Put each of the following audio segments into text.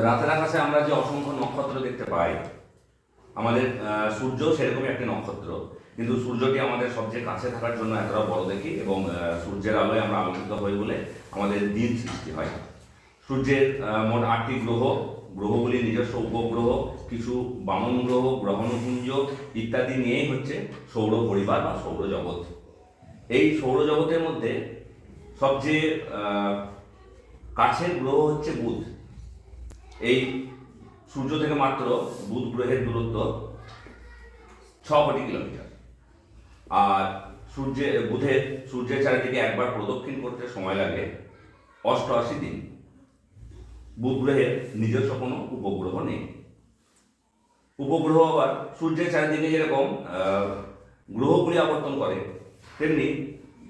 রাতের আকাশে আমরা যে অসংখ্য নক্ষত্র দেখতে পাই, আমাদের সূর্য সেরকমই একটি নক্ষত্র। কিন্তু সূর্যটি আমাদের সবচেয়ে কাছে থাকার জন্য এতটা বড় দেখি এবং সূর্যের আলোয় আমরা আলোকিত হই বলে আমাদের দিন সৃষ্টি হয়। সূর্যের মোট আটটি গ্রহ। গ্রহগুলি নিজস্ব উপগ্রহ, কিছু বামন গ্রহ গ্রহণপুঞ্জ ইত্যাদি নিয়েই হচ্ছে সৌর পরিবার বা সৌরজগৎ এই সৌরজগতের মধ্যে সবচেয়ে কাছের গ্রহ হচ্ছে বুধ। এই সূর্য থেকে মাত্র বুধ গ্রহের দূরত্ব ছ কোটি কিলোমিটার। আর সূর্যে, বুধের সূর্যের চারিদিকে একবার প্রদক্ষিণ করতে সময় লাগে অষ্টআশি দিন। বুধ গ্রহের নিজস্ব কোনো উপগ্রহ নেই। উপগ্রহ আবার সূর্যের চারিদিকে যেরকম গ্রহগুলি আবর্তন করে, তেমনি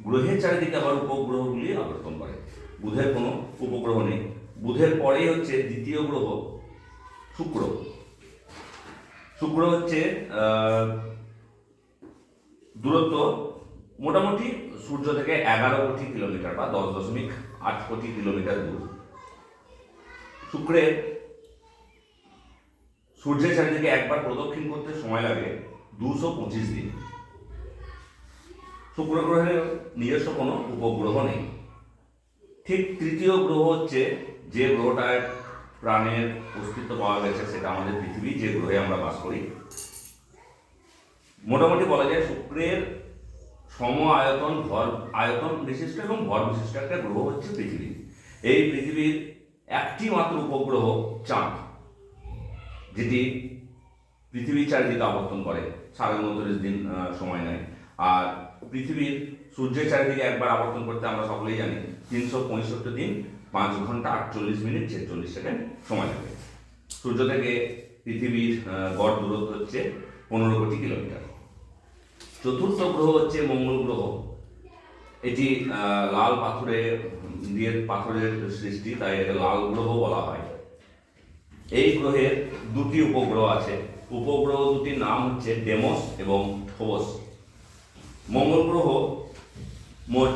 গ্রহের চারিদিকে আবার উপগ্রহগুলি আবর্তন করে। বুধের কোনো উপগ্রহ নেই। বুধের পরেই হচ্ছে দ্বিতীয় গ্রহ শুক্র। শুক্র হচ্ছে দূরত্ব মোটামুটি সূর্য থেকে এগারো কোটি কিলোমিটার বা দশ দশমিক আট কোটি কিলোমিটার দূর। শুক্রের সূর্যের চারিদিকে একবার প্রদক্ষিণ করতে সময় লাগে দুশো পঁচিশ দিন। শুক্র গ্রহের নিজস্ব কোনো উপগ্রহ নেই। ঠিক তৃতীয় গ্রহ হচ্ছে যে গ্রহটায় প্রাণের অস্তিত্ব পাওয়া গেছে, সেটা আমাদের পৃথিবী, যে গ্রহে আমরা বাস করি। মোটামুটি বলা যায় শুক্রের সম আয়তন, ভর আয়তন বিশিষ্ট এবং ভর বিশিষ্ট একটা গ্রহ হচ্ছে পৃথিবী। এই পৃথিবীর একটি মাত্র উপগ্রহ চাঁদ, যেটি পৃথিবীর চারিদিকে আবর্তন করে, সাড়ে উনত্রিশ দিন সময় নেয়। আর পৃথিবীর সূর্যের চারিদিকে একবার আবর্তন করতে আমরা সকলেই জানি তিনশো পঁয়ষট্টি দিন পাঁচ ঘণ্টা আটচল্লিশ মিনিট ছেচল্লিশ সেকেন্ড সময় লাগে। সূর্য থেকে পৃথিবীর গড় দূরত্ব হচ্ছে পনেরো কোটি কিলোমিটার। চতুর্থ গ্রহ হচ্ছে মঙ্গল গ্রহ। এটি লাল পাথরে দিয়ে পাথরের সৃষ্টি, তাই এটা লাল গ্রহ বলা হয়। এই গ্রহের দুটি উপগ্রহ আছে। উপগ্রহ দুটির নাম হচ্ছে ডেমোস এবং ফোবস মঙ্গল গ্রহ মোট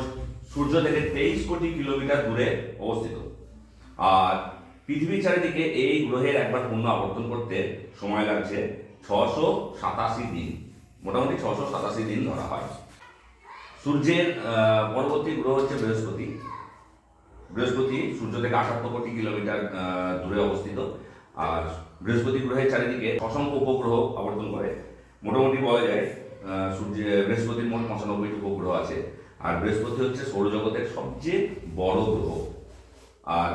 সূর্য থেকে তেইশ কোটি কিলোমিটার দূরে অবস্থিত। আর পৃথিবীর চারিদিকে এই গ্রহের একবার পূর্ণ আবর্তন করতে সময় লাগছে ছশো সাতাশি দিন। মোটামুটি ছশো সাতাশি দিন ধরা হয়। সূর্যের পরবর্তী গ্রহ হচ্ছে বৃহস্পতি। বৃহস্পতি সূর্য থেকে আটাত্তর কোটি কিলোমিটার দূরে অবস্থিত। আর বৃহস্পতি গ্রহের চারিদিকে অসংখ্য উপগ্রহ আবর্তন করে। মোটামুটি বলা যায় আহ, সূর্য বৃহস্পতির মোট পঁচানব্বইটি উপগ্রহ আছে। আর বৃহস্পতি হচ্ছে সৌরজগতের সবচেয়ে বড় গ্রহ। আর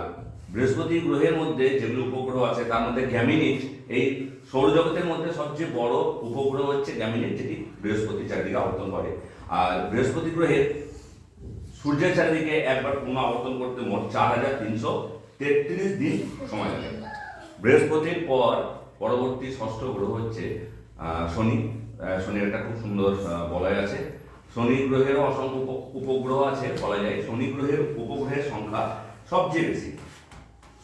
বৃহস্পতি গ্রহের মধ্যে যেগুলো উপগ্রহ আছে, তার মধ্যে গ্যামিনিট, এই সৌরজগতের মধ্যে সবচেয়ে বড় উপগ্রহ হচ্ছে গ্যামিনিট, যেটি বৃহস্পতি চারিদিকে আবর্তন করে। আর বৃহস্পতি গ্রহের সূর্যের চারিদিকে একবার পূর্ণ আবর্তন করতে মোট চার হাজার তিনশো তেত্রিশ দিন সময় লাগে। বৃহস্পতির পর পরবর্তী ষষ্ঠ গ্রহ হচ্ছে শনি। শনির একটা খুব সুন্দর বলয় আছে। শনি গ্রহেরও অসংখ্য উপ- উপগ্রহ আছে, বলা যায় শনি গ্রহের উপগ্রহের সংখ্যা সবচেয়ে বেশি।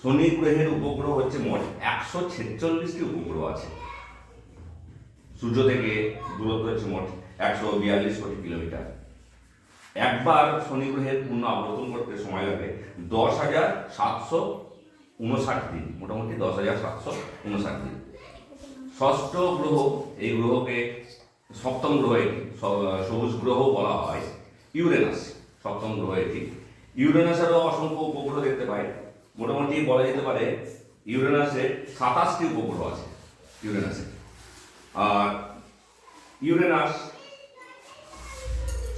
শনি গ্রহের উপগ্রহ হচ্ছে মোট একশো ছেচল্লিশটি উপগ্রহ আছে। সূর্য থেকে দূরত্ব হচ্ছে মোট একশো বিয়াল্লিশ কোটি কিলোমিটার। একবার শনি গ্রহের পূর্ণ আবর্তন করতে সময় লাগে দশ হাজার সাতশো উনষাট দিন, মোটামুটি দশ হাজার সাতশো উনষাট দিন। ষষ্ঠ গ্রহ, এই গ্রহকে সপ্তম গ্রহ সবুজ গ্রহ বলা হয়, ইউরেনাস, সপ্তম গ্রহ এটি ইউরেনাসেরও অসংখ্য উপগ্রহ দেখতে পাই। মোটামুটি বলা যেতে পারে ইউরেনাসে সাতাশটি উপগ্রহ আছে, ইউরেনাসে। আর ইউরেনাস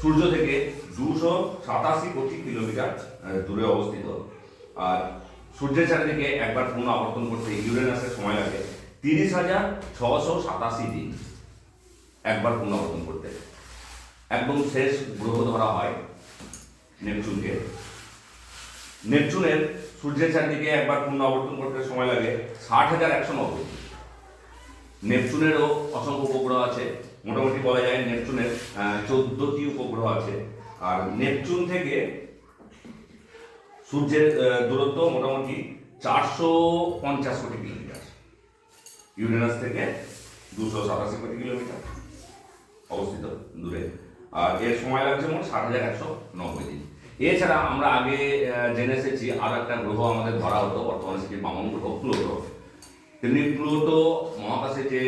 সূর্য থেকে দুশো সাতাশি কোটি কিলোমিটার দূরে অবস্থিত। আর সূর্যের চারিদিকে একবার পূর্ণ আবর্তন করতে ইউরেনাসের সময় লাগে তিরিশ হাজার ছশো সাতাশি দিন। একবার পূর্ণ আবর্তন করতে। একদম শেষ গ্রহ ধরা হয় নেপচুনকে। নেপচুনের সূর্যের চারদিকে একবার পূর্ণ আবর্তন করতে সময় লাগে ষাট হাজার একশো নব্বই। নেপচুনেরও অসংখ্য উপগ্রহ আছে। মোটামুটি বলা যায় নেপচুনের চোদ্দটি উপগ্রহ আছে। আর নেপচুন থেকে সূর্যের দূরত্ব মোটামুটি চারশো পঞ্চাশ কোটি কিলোমিটার। ইউরেনাস থেকে দুশো সাতাশি কোটি কিলোমিটার। অবস্থিত দূরে। আর এর সময় লাগছে মোট ষাট হাজার একশো নব্বই দিন। এছাড়া আমরা আগে জেনে এসেছি আরও একটা গ্রহ আমাদের ধরা হতো, বর্তমানে সেটি বামন গ্রহ, প্লুটো। তেমনি প্লুটো মহাকাশে যে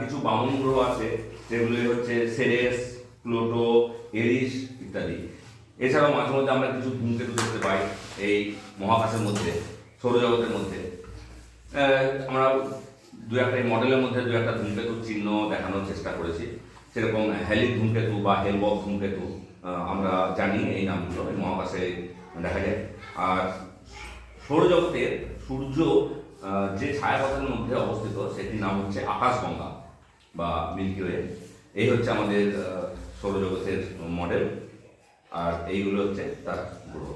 কিছু বামন গ্রহ আছে সেগুলি হচ্ছে সেরেস, প্লুটো, এরিস ইত্যাদি। এছাড়াও মাঝে মধ্যে আমরা কিছু ধূমকেতু দেখতে পাই এই মহাকাশের মধ্যে, সৌরজগতের মধ্যে। আমরা দু একটা মডেলের মধ্যে দু একটা ধূমকেতুর চিহ্ন দেখানোর চেষ্টা করেছি। সেরকম হেলিক ধূমকেতু বা হেলবক ধূমকেতু আমরা জানি এই নামগুলো মহাকাশে দেখা যায়। আর সৌরজগতের সূর্য যে ছায়াপথের মধ্যে অবস্থিত, সেটির নাম হচ্ছে আকাশগঙ্গা বা মিল্কি ওয়ে। এই হচ্ছে আমাদের সৌরজগতের মডেল আর এইগুলো হচ্ছে তার গ্রহ।